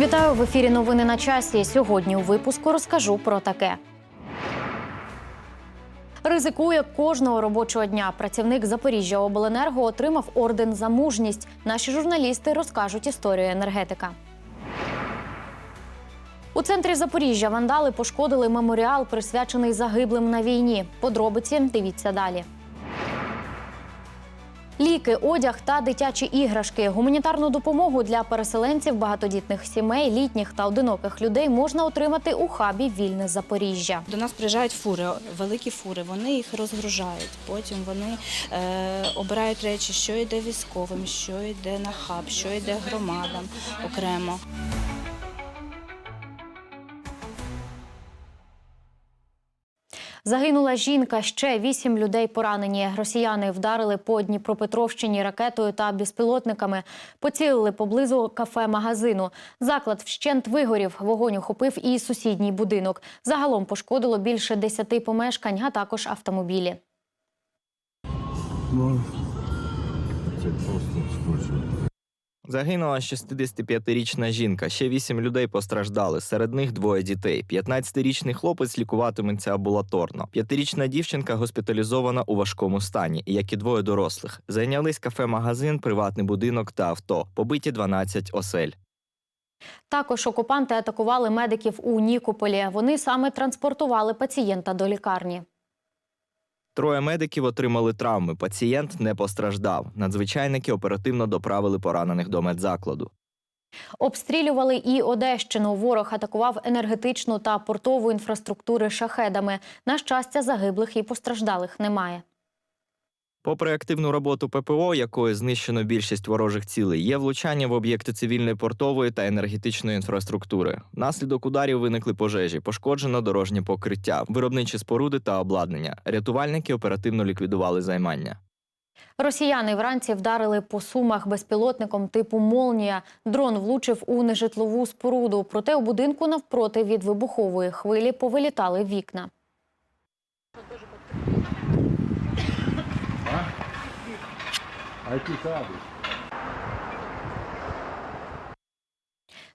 Вітаю в ефірі. Новини на часі. Сьогодні у випуску розкажу про таке. Ризикує кожного робочого дня. Працівник Запоріжжя Обленерго отримав орден за мужність. Наші журналісти розкажуть історію енергетика. У центрі Запоріжжя вандали пошкодили меморіал, присвячений загиблим на війні. Подробиці дивіться далі. Ліки, одяг та дитячі іграшки, гуманітарну допомогу для переселенців, багатодітних сімей, літніх та одиноких людей можна отримати у хабі Вільне Запоріжжя. До нас приїжджають фури, великі фури. Вони їх розгружають. Потім вони е, обирають речі, що йде військовим, що йде на хаб, що йде громадам окремо. Загинула жінка, ще вісім людей поранені. Росіяни вдарили по Дніпропетровщині ракетою та безпілотниками. Поцілили поблизу кафе-магазину. Заклад вщент вигорів. Вогонь охопив і сусідній будинок. Загалом пошкодило більше десяти помешкань, а також автомобілі. Загинула 65-річна жінка. Ще вісім людей постраждали. Серед них двоє дітей. 15-річний хлопець лікуватиметься амбулаторно. П'ятирічна дівчинка госпіталізована у важкому стані, як і двоє дорослих. Зайнялись кафе-магазин, приватний будинок та авто. Побиті 12 осель. Також окупанти атакували медиків у Нікополі. Вони саме транспортували пацієнта до лікарні. Троє медиків отримали травми. Пацієнт не постраждав. Надзвичайники оперативно доправили поранених до медзакладу. Обстрілювали і Одещину. Ворог атакував енергетичну та портову інфраструктури шахедами. На щастя, загиблих і постраждалих немає. Попри активну роботу ППО, якою знищено більшість ворожих цілей, є влучання в об'єкти цивільної портової та енергетичної інфраструктури. Внаслідок ударів виникли пожежі, пошкоджено дорожнє покриття, виробничі споруди та обладнання. Рятувальники оперативно ліквідували займання. Росіяни вранці вдарили по сумах безпілотником типу Молнія. Дрон влучив у нежитлову споруду. Проте у будинку навпроти від вибухової хвилі повилітали вікна. Який адрес?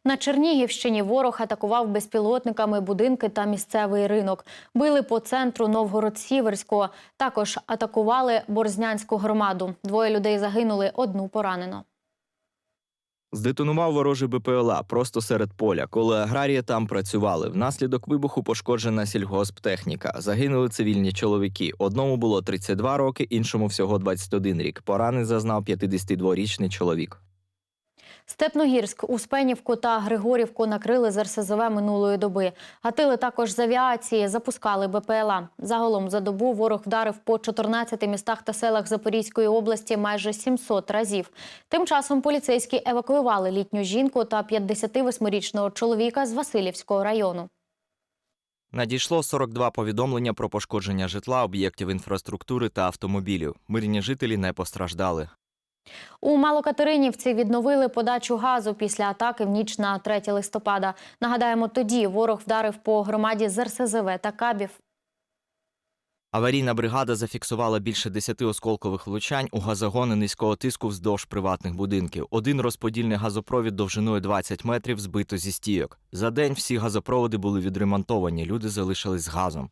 На Чернігівщині ворог атакував безпілотниками будинки та місцевий ринок. Били по центру Новгород-Сіверського. Також атакували Борзнянську громаду. Двоє людей загинули, одну поранено. Здетонував ворожий БПЛА просто серед поля, коли аграрії там працювали. Внаслідок вибуху пошкоджена сільгосптехніка. Загинули цивільні чоловіки. Одному було 32 роки, іншому всього 21 рік. Поранень зазнав 52-річний чоловік. Степногірськ, Успенівку та Григорівку накрили з РСЗВ минулої доби. Гатили також з авіації, запускали БПЛА. Загалом за добу ворог вдарив по 14 містах та селах Запорізької області майже 700 разів. Тим часом поліцейські евакуювали літню жінку та 58-річного чоловіка з Васильівського району. Надійшло 42 повідомлення про пошкодження житла, об'єктів інфраструктури та автомобілів. Мирні жителі не постраждали. У Малокатеринівці відновили подачу газу після атаки в ніч на 3 листопада. Нагадаємо, тоді ворог вдарив по громаді з РСЗВ та кабів. Аварійна бригада зафіксувала більше 10 осколкових влучань у газогони низького тиску вздовж приватних будинків. Один розподільний газопровід довжиною 20 метрів збито зі стійок. За день всі газопроводи були відремонтовані. Люди залишились з газом.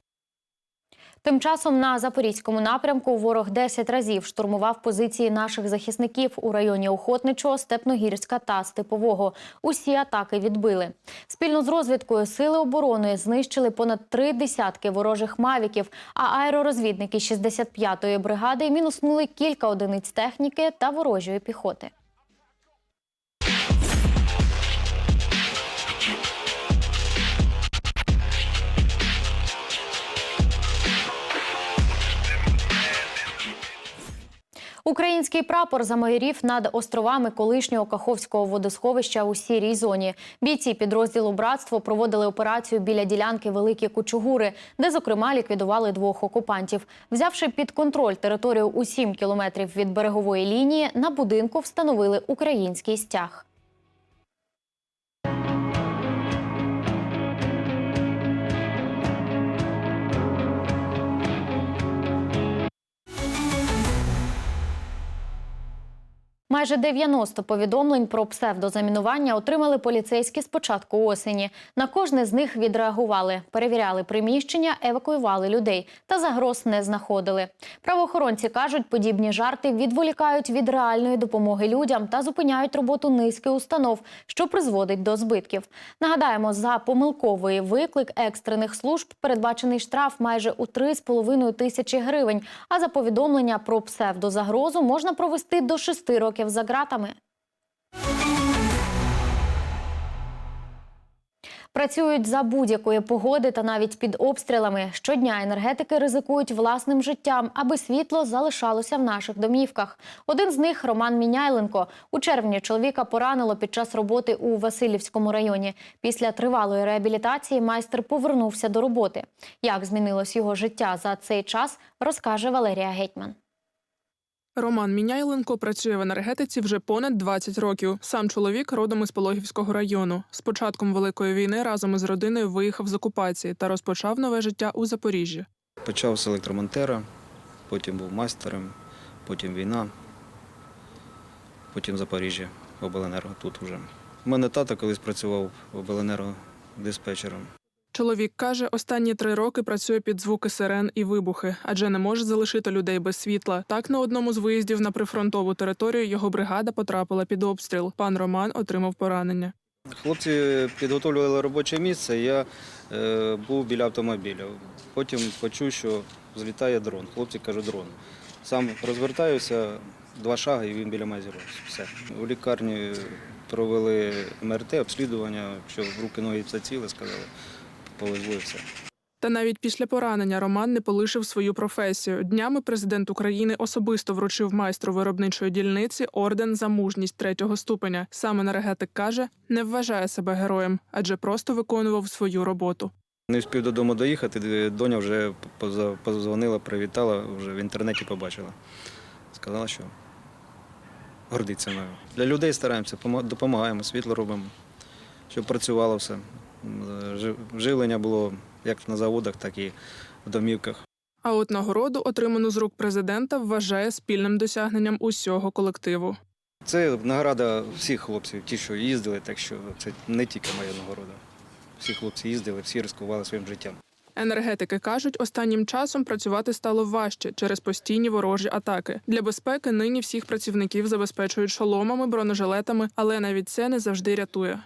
Тим часом на запорізькому напрямку ворог 10 разів штурмував позиції наших захисників у районі Охотничого, Степногірська та Степового. Усі атаки відбили. Спільно з розвідкою сили оборони знищили понад три десятки ворожих мавіків. А аеророзвідники 65-ї бригади мінуснули кілька одиниць техніки та ворожої піхоти. Український прапор замайорів над островами колишнього Каховського водосховища у сірій зоні. Бійці підрозділу Братство проводили операцію біля ділянки Великі Кучугури, де, зокрема, ліквідували двох окупантів. Взявши під контроль територію у 7 кілометрів від берегової лінії, на будинку встановили український стяг. Майже 90 повідомлень про псевдозамінування отримали поліцейські з початку осені. На кожне з них відреагували, перевіряли приміщення, евакуювали людей та загроз не знаходили. Правоохоронці кажуть, подібні жарти відволікають від реальної допомоги людям та зупиняють роботу низки установ, що призводить до збитків. Нагадаємо, за помилковий виклик екстрених служб передбачений штраф майже у 3,5 тисячі гривень. А за повідомлення про псевдозагрозу можна провести до 6 років за ґратами. Працюють за будь-якої погоди та навіть під обстрілами. Щодня енергетики ризикують власним життям, аби світло залишалося в наших домівках. Один з них Роман Міняйленко. У червні чоловіка поранило під час роботи у Васильівському районі. Після тривалої реабілітації майстер повернувся до роботи. Як змінилось його життя за цей час, розкаже Валерія Гетьман. Роман Міняйленко працює в енергетиці вже понад 20 років. Сам чоловік родом із Пологівського району. З початком великої війни разом із родиною виїхав з окупації та розпочав нове життя у Запоріжжі. Почав з електромонтера, потім був майстером, потім війна, потім Запоріжжя, обленерго тут вже. У мене тато колись працював обленерго диспетчером. Чоловік каже, останні три роки працює під звуки сирен і вибухи, адже не може залишити людей без світла. Так на одному з виїздів на прифронтову територію його бригада потрапила під обстріл. Пан Роман отримав поранення. Хлопці підготовлювали робоче місце, я е, був біля автомобіля. Потім почув, що злітає дрон. Хлопці кажуть, дрон. Сам розвертаюся, два шаги і він біля мене зірвався. Все. У лікарні провели МРТ, обслідування, що в руки ноги все ціле, сказали, повезли все. Та навіть після поранення Роман не полишив свою професію. Днями президент України особисто вручив майстру виробничої дільниці орден за мужність третього ступеня. Сам енергетик каже, не вважає себе героєм, адже просто виконував свою роботу. Не встиг додому доїхати, доня вже позвонила, привітала, вже в інтернеті побачила. Сказала, що гордиться мною. Для людей стараємося, допомагаємо, світло робимо, щоб працювало все. Живлення було як на заводах, так і в домівках. А от нагороду, отриману з рук президента, вважає спільним досягненням усього колективу. Це награда всіх хлопців, ті, що їздили, так що це не тільки моя нагорода. Всі хлопці їздили, всі ризикували своїм життям. Енергетики кажуть, останнім часом працювати стало важче через постійні ворожі атаки. Для безпеки нині всіх працівників забезпечують шоломами, бронежилетами, але навіть це не завжди рятує.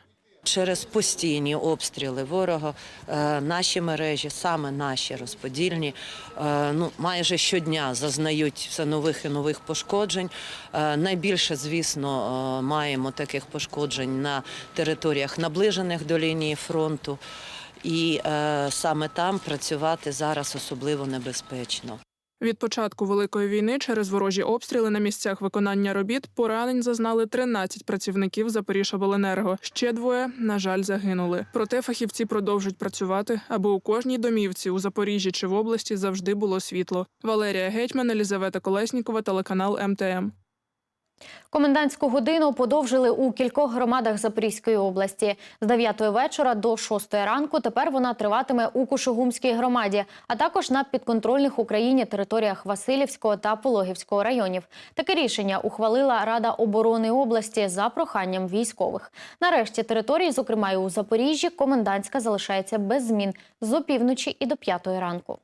Через постійні обстріли ворога е, наші мережі, саме наші розподільні, е, ну майже щодня зазнають все нових і нових пошкоджень. Е, Найбільше, звісно, маємо таких пошкоджень на територіях наближених до лінії фронту, і саме там працювати зараз особливо небезпечно. Від початку великої війни через ворожі обстріли на місцях виконання робіт поранень зазнали 13 працівників Запоріжжябленерго. Ще двоє, на жаль, загинули. Проте фахівці продовжують працювати, аби у кожній домівці у Запоріжжі чи в області завжди було світло. Валерія Гетьман, Елізавета Колеснікова, телеканал МТМ. Комендантську годину подовжили у кількох громадах Запорізької області. З 9 вечора до 6 ранку тепер вона триватиме у Кушугумській громаді, а також на підконтрольних Україні територіях Васильівського та Пологівського районів. Таке рішення ухвалила Рада оборони області за проханням військових. Нарешті території, зокрема і у Запоріжжі, комендантська залишається без змін з опівночі і до 5 ранку.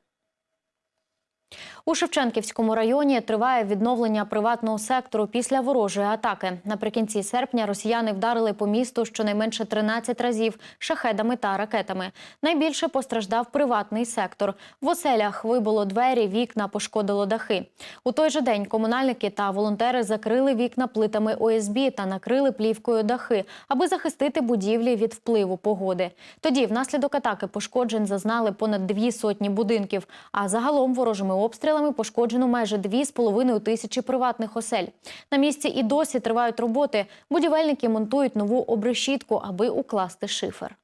У Шевченківському районі триває відновлення приватного сектору після ворожої атаки. Наприкінці серпня росіяни вдарили по місту щонайменше 13 разів шахедами та ракетами. Найбільше постраждав приватний сектор. В оселях вибило двері, вікна, пошкодило дахи. У той же день комунальники та волонтери закрили вікна плитами ОСБ та накрили плівкою дахи, аби захистити будівлі від впливу погоди. Тоді внаслідок атаки пошкоджень зазнали понад дві сотні будинків. А загалом ворожими обстрілами пошкоджено майже дві з половиною тисячі приватних осель. На місці і досі тривають роботи. Будівельники монтують нову обрешітку, аби укласти шифер.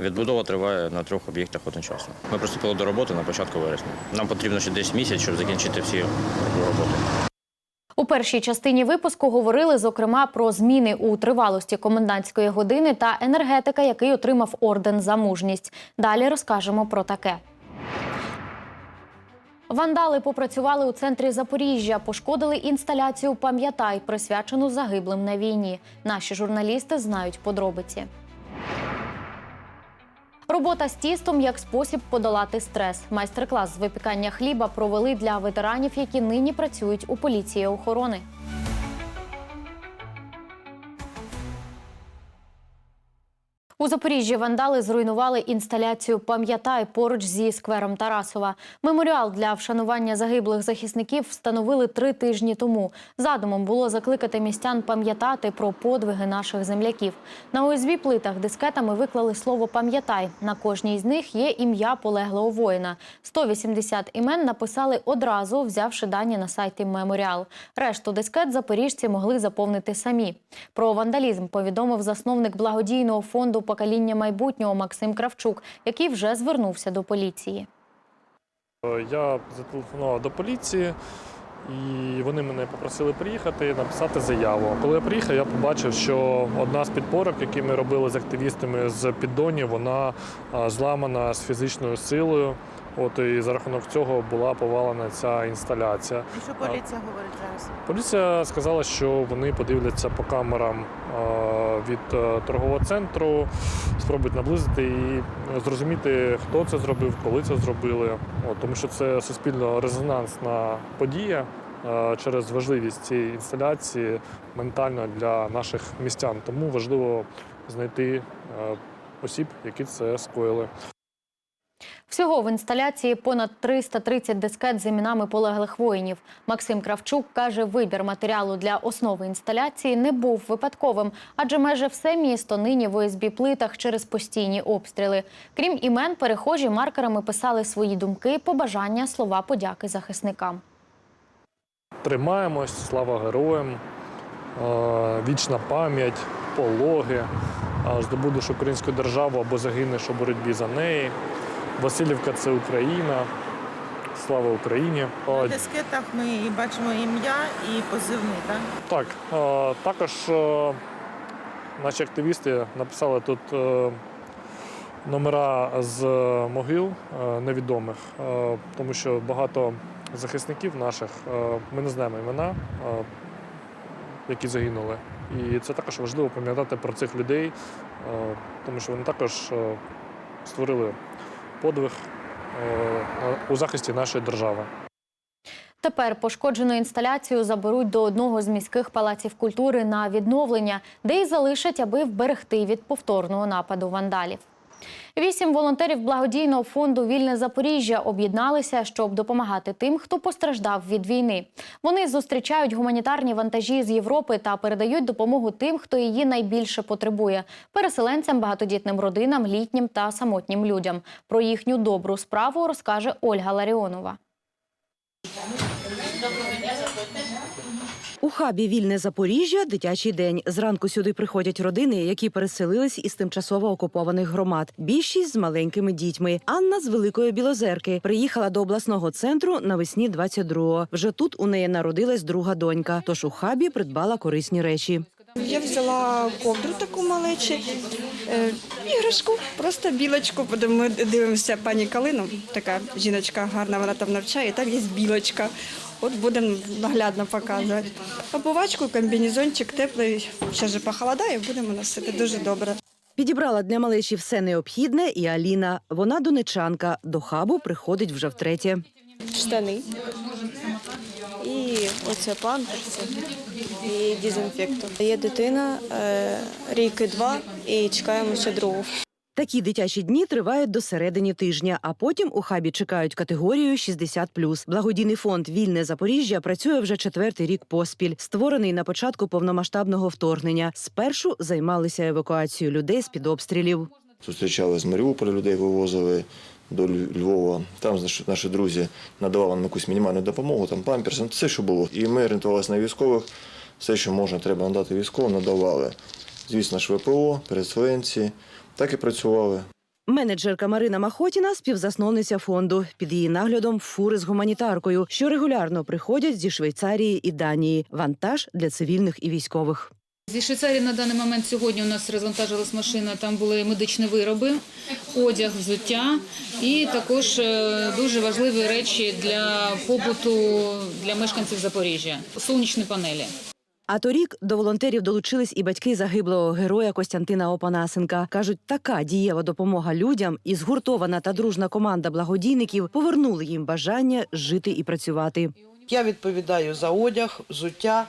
Відбудова триває на трьох об'єктах одночасно. Ми приступили до роботи на початку вересня. Нам потрібно ще десь місяць, щоб закінчити всі роботи. У першій частині випуску говорили зокрема про зміни у тривалості комендантської години та енергетика, який отримав орден за мужність. Далі розкажемо про таке. Вандали попрацювали у центрі Запоріжжя, пошкодили інсталяцію Пам'ятай, присвячену загиблим на війні. Наші журналісти знають подробиці. Робота з тістом як спосіб подолати стрес. Майстер-клас з випікання хліба провели для ветеранів, які нині працюють у поліції охорони. У Запоріжжі вандали зруйнували інсталяцію Пам'ятай поруч зі сквером Тарасова. Меморіал для вшанування загиблих захисників встановили три тижні тому. Задумом було закликати містян пам'ятати про подвиги наших земляків. На ОСБ плитах дискетами виклали слово Пам'ятай. На кожній з них є ім'я полеглого воїна. 180 імен написали одразу, взявши дані на сайті Меморіал. Решту дискет запоріжці могли заповнити самі. Про вандалізм повідомив засновник благодійного фонду покоління майбутнього Максим Кравчук, який вже звернувся до поліції. Е, Я зателефонував до поліції, і вони мене попросили приїхати написати заяву. Коли я приїхав, я побачив, що одна з підпорок, які ми робили з активістами з піддонів, вона зламана з фізичною силою. От і за рахунок цього була повалена ця інсталяція. І що поліція говорить зараз? Поліція сказала, що вони подивляться по камерам е, від е, торгового центру, спробують наблизити і зрозуміти, хто це зробив, коли це зробили. Тому що це суспільно резонансна подія е, через важливість цієї інсталяції ментально для наших містян. Тому важливо знайти е, осіб, які це скоїли. Всього в інсталяції понад 330 дискет з іменами полеглих воїнів. Максим Кравчук каже, вибір матеріалу для основи інсталяції не був випадковим, адже майже все місто нині в ОСБ плитах через постійні обстріли. Крім імен, перехожі маркерами писали свої думки, побажання, слова подяки захисникам. Тримаємось, слава героям, е, вічна пам'ять, пологи, здобудеш українську державу або загинеш у боротьбі за неї. Васильівка це Україна. Слава Україні. На дискетах ми і бачимо ім'я і позивний, так? Так, е, також е, наші активісти написали тут е, номера з могил е, невідомих, е, тому що багато захисників наших е, ми не знаємо імена, е, які загинули. І це також важливо пам'ятати про цих людей, е, тому що вони також е, створили подвиг е, у захисті нашої держави. Тепер пошкоджену інсталяцію заберуть до одного з міських палаців культури на відновлення, де й залишать, аби вберегти від повторного нападу вандалів. Вісім волонтерів благодійного фонду Вільне Запоріжжя об'єдналися, щоб допомагати тим, хто постраждав від війни. Вони зустрічають гуманітарні вантажі з Європи та передають допомогу тим, хто її найбільше потребує переселенцям, багатодітним родинам, літнім та самотнім людям. Про їхню добру справу розкаже Ольга Ларіонова. Хабі Вільне Запоріжжя дитячий день. Зранку сюди приходять родини, які переселились із тимчасово окупованих громад. Більшість з маленькими дітьми. Анна з Великої Білозерки приїхала до обласного центру навесні 22-го. Вже тут у неї народилась друга донька. Тож у хабі придбала корисні речі. Я взяла ковдру таку малечу, е, іграшку, просто білочку. Ми дивимося пані Калину, така жіночка гарна, вона там навчає, там є білочка. От будемо наглядно показувати. Обувачку, комбінезончик теплий, ще ж похолодає, будемо носити дуже добре. Підібрала для малечі все необхідне, і Аліна. Вона донечанка. До хабу приходить вже втретє. Штани. І оце памперси і дезінфектор. Є дитина, е, ріки два, і чекаємо ще другу. Такі дитячі дні тривають до середини тижня, а потім у хабі чекають категорію 60+. Благодійний фонд Вільне Запоріжжя працює вже четвертий рік поспіль, створений на початку повномасштабного вторгнення. Спершу займалися евакуацією людей з під обстрілів. Зустрічали з Маріуполя, людей вивозили до Львова. Там наші, друзі надавали нам якусь мінімальну допомогу, там памперс, ну, все, що було. І ми орієнтувалися на військових. Все, що можна, треба надати військовим, надавали. Звісно ж, ВПО, переселенці. Так і працювали. Менеджерка Марина Махотіна співзасновниця фонду. Під її наглядом фури з гуманітаркою, що регулярно приходять зі Швейцарії і Данії. Вантаж для цивільних і військових. Зі Швейцарії на даний момент сьогодні у нас розвантажилась машина, там були медичні вироби, одяг, взуття і також е, дуже важливі речі для побуту для мешканців Запоріжжя сонячні панелі. А торік до волонтерів долучились і батьки загиблого героя Костянтина Опанасенка. кажуть, така дієва допомога людям і згуртована та дружна команда благодійників повернули їм бажання жити і працювати. Я відповідаю за одяг, взуття,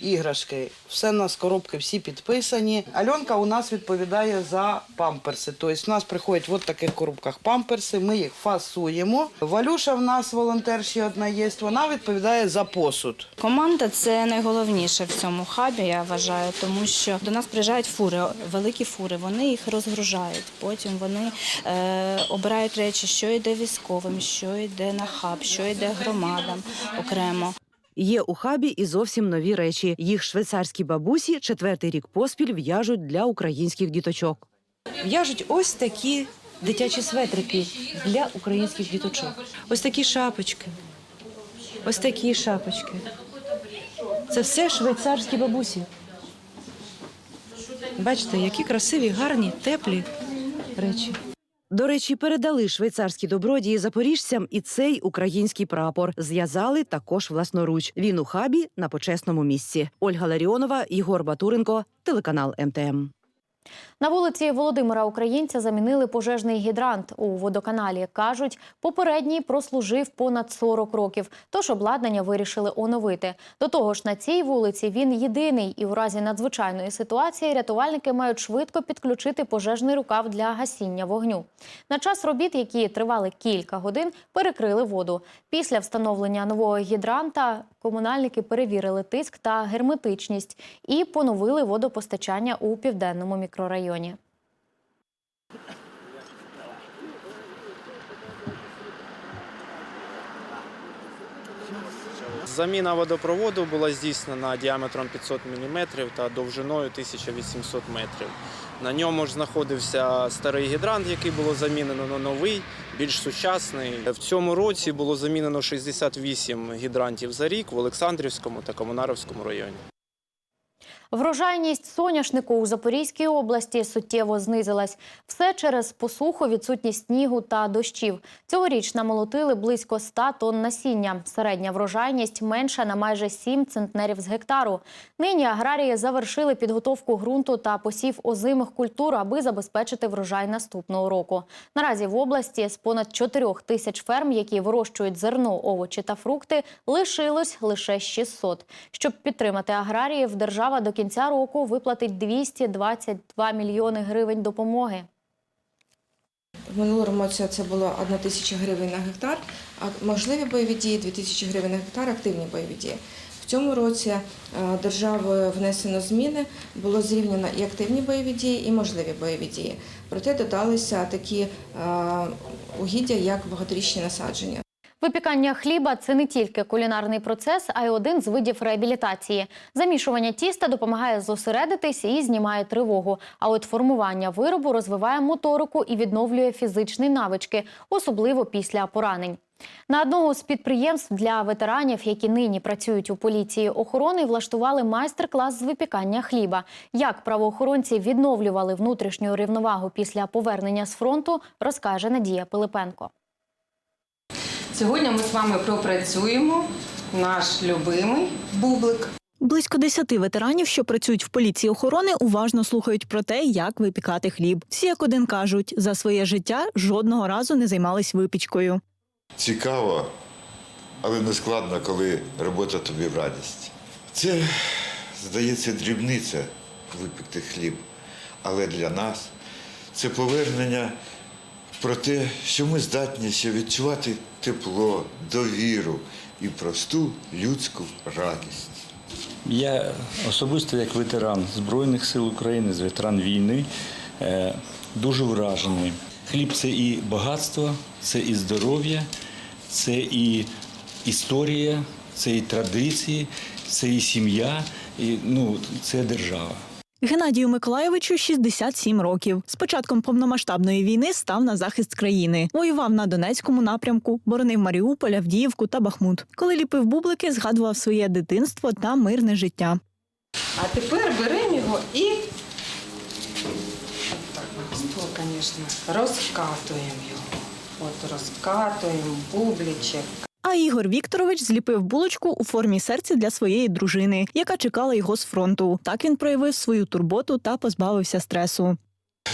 іграшки. Все у нас коробки всі підписані. Альонка у нас відповідає за памперси. Тобто у нас приходять в таких коробках памперси, ми їх фасуємо. Валюша в нас волонтер ще одна є, вона відповідає за посуд. Команда це найголовніше в цьому хабі, я вважаю, тому що до нас приїжджають фури, великі фури. Вони їх розгружають. Потім вони е, обирають речі, що йде військовим, що йде на хаб, що йде громадам окремо. Є у хабі і зовсім нові речі. Їх швейцарські бабусі четвертий рік поспіль в'яжуть для українських діточок. В'яжуть ось такі дитячі светрики для українських діточок. Ось такі шапочки. Ось такі шапочки. Це все швейцарські бабусі. Бачите, які красиві, гарні, теплі речі. До речі, передали швейцарські добродії запоріжцям і цей український прапор. Зв'язали також власноруч. Він у хабі на почесному місці. Ольга Ларіонова, Єгор Батуренко, телеканал МТМ. На вулиці Володимира Українця замінили пожежний гідрант у водоканалі. Кажуть, попередній прослужив понад 40 років, тож обладнання вирішили оновити. До того ж, на цій вулиці він єдиний, і у разі надзвичайної ситуації рятувальники мають швидко підключити пожежний рукав для гасіння вогню. На час робіт, які тривали кілька годин, перекрили воду. Після встановлення нового гідранта комунальники перевірили тиск та герметичність і поновили водопостачання у південному мікрорайоні. Заміна водопроводу була здійснена діаметром 500 мм та довжиною 1800 метрів. На ньому ж знаходився старий гідрант, який було замінено на новий, більш сучасний. В цьому році було замінено 68 гідрантів за рік в Олександрівському та Комунаровському районі. Врожайність соняшнику у Запорізькій області суттєво знизилась. Все через посуху, відсутність снігу та дощів. Цьогоріч намолотили близько 100 тонн насіння. Середня врожайність менша на майже 7 центнерів з гектару. Нині аграрії завершили підготовку ґрунту та посів озимих культур, аби забезпечити врожай наступного року. Наразі в області з понад 4 тисяч ферм, які вирощують зерно, овочі та фрукти, лишилось лише 600. Щоб підтримати аграріїв, держава до кінця року виплатить 222 мільйони гривень допомоги. В минулому році це було 1 тисяча гривень на гектар, а можливі бойові дії 2 тисячі гривень на гектар, активні бойові дії. В цьому році е, державою внесено зміни, було зрівняно і активні бойові дії, і можливі бойові дії. Проте додалися такі е, угіддя, як багаторічні насадження. Випікання хліба це не тільки кулінарний процес, а й один з видів реабілітації. Замішування тіста допомагає зосередитись і знімає тривогу. А от формування виробу розвиває моторику і відновлює фізичні навички, особливо після поранень. На одного з підприємств для ветеранів, які нині працюють у поліції охорони, влаштували майстер-клас з випікання хліба. Як правоохоронці відновлювали внутрішню рівновагу після повернення з фронту, розкаже Надія Пилипенко. Сьогодні ми з вами пропрацюємо наш любимий бублик. Близько десяти ветеранів, що працюють в поліції охорони, уважно слухають про те, як випікати хліб. Всі як один кажуть, за своє життя жодного разу не займались випічкою. Цікаво, але не складно, коли робота тобі в радість. Це, здається, дрібниця випекти хліб. Але для нас це повернення про те, що ми здатні ще відчувати тепло, довіру і просту людську радість. Я особисто як ветеран Збройних сил України, з ветеран війни, е, дуже вражений. Хліб це і багатство, це і здоров'я, це і історія, це і традиції, це і сім'я, і ну, це держава. Геннадію Миколаєвичу 67 років. З початком повномасштабної війни став на захист країни. Воював на Донецькому напрямку, боронив Маріуполь, Авдіївку та Бахмут. Коли ліпив бублики, згадував своє дитинство та мирне життя. А тепер беремо його і звісно, розкатуємо його. От розкатуємо бубличек. А Ігор Вікторович зліпив булочку у формі серця для своєї дружини, яка чекала його з фронту. Так він проявив свою турботу та позбавився стресу.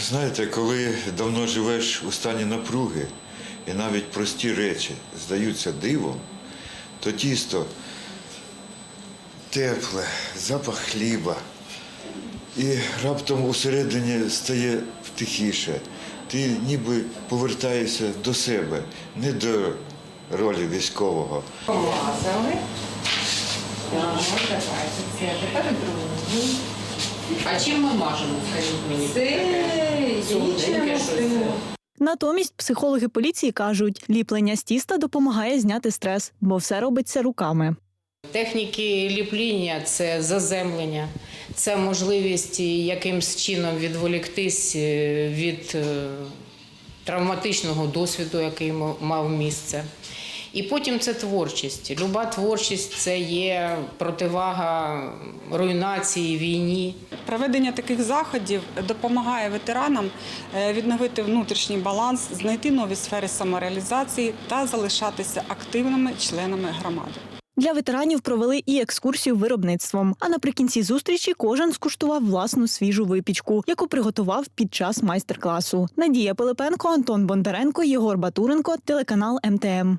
Знаєте, коли давно живеш у стані напруги, і навіть прості речі здаються дивом, то тісто тепле, запах хліба, і раптом усередині стає тихіше. Ти ніби повертаєшся до себе, не до ролі військового. Помазали. Так, давайте це. Тепер другий. А чим ми мажемо, скажіть мені? Це яєчним маслом. Натомість психологи поліції кажуть, ліплення з тіста допомагає зняти стрес, бо все робиться руками. Техніки ліпління це заземлення, це можливість якимсь чином відволіктись е, від е, травматичного досвіду, який ма- мав місце. І потім це творчість. Люба творчість це є противага руйнації, війні. Проведення таких заходів допомагає ветеранам е, відновити внутрішній баланс, знайти нові сфери самореалізації та залишатися активними членами громади. Для ветеранів провели і екскурсію виробництвом. А наприкінці зустрічі кожен скуштував власну свіжу випічку, яку приготував під час майстер-класу. Надія Пилипенко, Антон Бондаренко, Єгор Батуренко, телеканал МТМ.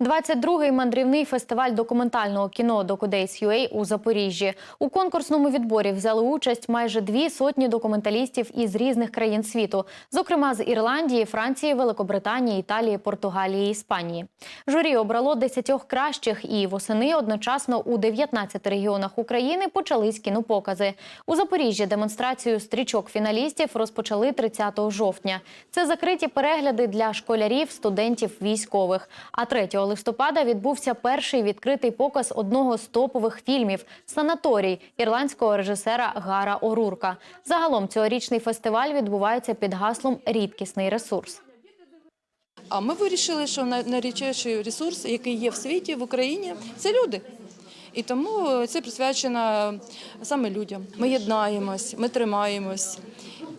22-й мандрівний фестиваль документального кіно «Докудейс.UA» у Запоріжжі. У конкурсному відборі взяли участь майже дві сотні документалістів із різних країн світу, зокрема з Ірландії, Франції, Великобританії, Італії, Португалії, Іспанії. Журі обрало десятьох кращих, і восени одночасно у 19 регіонах України почались кінопокази. У Запоріжжі демонстрацію стрічок фіналістів розпочали 30 жовтня. Це закриті перегляди для школярів, студентів, військових. А 3 листопада відбувся перший відкритий показ одного з топових фільмів Санаторій ірландського режисера Гара Орурка. Загалом цьогорічний фестиваль відбувається під гаслом Рідкісний ресурс. А ми вирішили, що най- найрідчіший ресурс, який є в світі, в Україні, це люди. І тому це присвячено саме людям. Ми єднаємось, ми тримаємось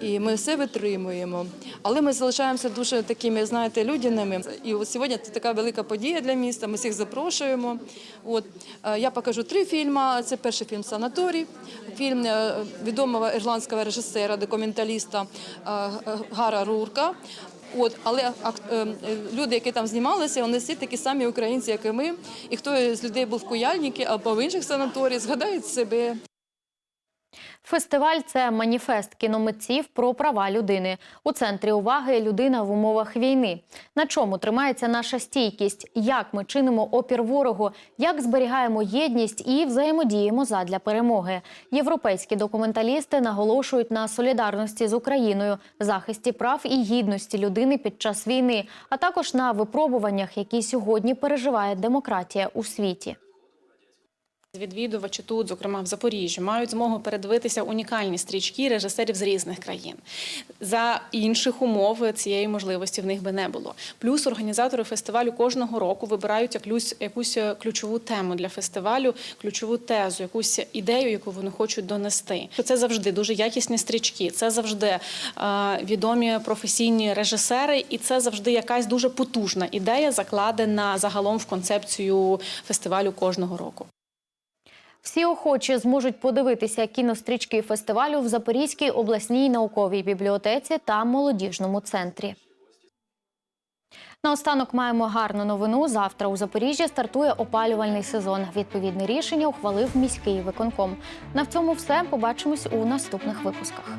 і ми все витримуємо. Але ми залишаємося дуже такими, знаєте, людяними. І от сьогодні це така велика подія для міста. Ми всіх запрошуємо. От е, я покажу три фільми. Це перший фільм Санаторій, фільм е, відомого ірландського режисера, документаліста е, Гара Рурка. От, але люди, які там знімалися, вони всі такі самі українці, як і ми. І хто з людей був в Куяльникі або в інших санаторіях, згадають себе. Фестиваль це маніфест кіномитців про права людини. У центрі уваги людина в умовах війни. На чому тримається наша стійкість? Як ми чинимо опір ворогу? Як зберігаємо єдність і взаємодіємо задля перемоги? Європейські документалісти наголошують на солідарності з Україною, захисті прав і гідності людини під час війни, а також на випробуваннях, які сьогодні переживає демократія у світі. Відвідувачі тут, зокрема в Запоріжжі, мають змогу передивитися унікальні стрічки режисерів з різних країн. За інших умов цієї можливості в них би не було. Плюс організатори фестивалю кожного року вибирають якусь, якусь ключову тему для фестивалю, ключову тезу, якусь ідею, яку вони хочуть донести. Це завжди дуже якісні стрічки, це завжди е, відомі професійні режисери, і це завжди якась дуже потужна ідея, закладена загалом в концепцію фестивалю кожного року. Всі охочі зможуть подивитися кінострічки фестивалю в Запорізькій обласній науковій бібліотеці та молодіжному центрі. Наостанок маємо гарну новину. Завтра у Запоріжжі стартує опалювальний сезон. Відповідне рішення ухвалив міський виконком. На цьому все. Побачимось у наступних випусках.